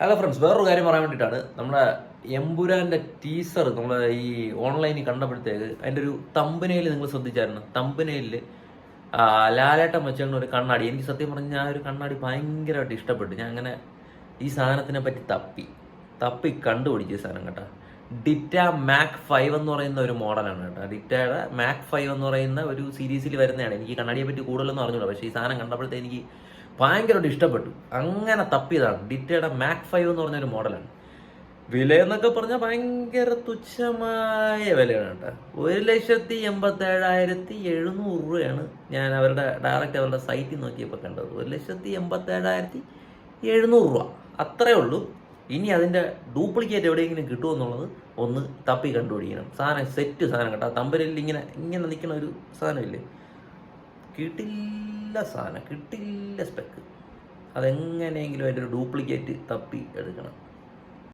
Hello friends വേറൊരു കാര്യം പറയാൻ വേണ്ടിയിട്ടാണ്. നമ്മുടെ എമ്പുരാന്റെ ടീസർ നമ്മൾ ഈ ഓൺലൈനിൽ കണ്ടപ്പോഴത്തേക്ക് അതിന്റെ ഒരു തമ്പനയിൽ നിങ്ങൾ ശ്രദ്ധിച്ചായിരുന്നു? തമ്പനയിൽ ലാലേട്ടം വെച്ച ഒരു കണ്ണാടി. എനിക്ക് സത്യം പറഞ്ഞാൽ ആ ഒരു കണ്ണാടി ഭയങ്കരമായിട്ട് ഇഷ്ടപ്പെട്ടു. ഞാൻ അങ്ങനെ ഈ സാധനത്തിനെ പറ്റി തപ്പി. തപ്പി കണ്ടുപിടിച്ചു സാധനം കേട്ടോ. ഡിറ്റ മാക് ഫൈവ് എന്ന് പറയുന്ന ഒരു മോഡലാണ് കേട്ടോ. ഡിറ്റയുടെ മാക് ഫൈവ് എന്ന് പറയുന്ന ഒരു സീരീസിൽ വരുന്നതാണ്. എനിക്ക് കണ്ണാടിയെ പറ്റി കൂടുതലൊന്നും അറിഞ്ഞൂടാ. പക്ഷേ ഈ സാധനം കണ്ടപ്പോഴത്തെ എനിക്ക് ഭയങ്കരമായിട്ട് ഇഷ്ടപ്പെട്ടു. അങ്ങനെ തപ്പിയതാണ്. ഡിറ്റയുടെ മാക് ഫൈവ് എന്ന് പറഞ്ഞൊരു മോഡലാണ്. വില എന്നൊക്കെ പറഞ്ഞാൽ ഭയങ്കര തുച്ഛമായ വിലയാണ് കേട്ടോ. ഒരു ലക്ഷത്തി എൺപത്തി ഏഴായിരത്തി എഴുന്നൂറ് രൂപയാണ് ഞാൻ അവരുടെ ഡയറക്റ്റ് അവരുടെ സൈറ്റിൽ നോക്കിയപ്പോൾ കണ്ടത്. ഒരു ലക്ഷത്തി എൺപത്തി ഏഴായിരത്തി എഴുന്നൂറ് രൂപ. അത്രേ ഉള്ളൂ. ഇനി അതിന്റെ ഡ്യൂപ്ലിക്കേറ്റ് എവിടെയെങ്കിലും കിട്ടുമോ എന്നുള്ളത് ഒന്ന് തപ്പി കണ്ടുപിടിക്കണം. സാധനം സെറ്റ് സാധനം കേട്ടോ. തമ്പരിൽ ഇങ്ങനെ ഇങ്ങനെ നിൽക്കുന്ന ഒരു സാധനമില്ലേ? കിട്ടില്ല സാധനം കിട്ടില്ല സ്പെക്ക് അതെങ്ങനെയെങ്കിലും അതിന്റെ ഒരു ഡ്യൂപ്ലിക്കേറ്റ് തപ്പി എടുക്കണം.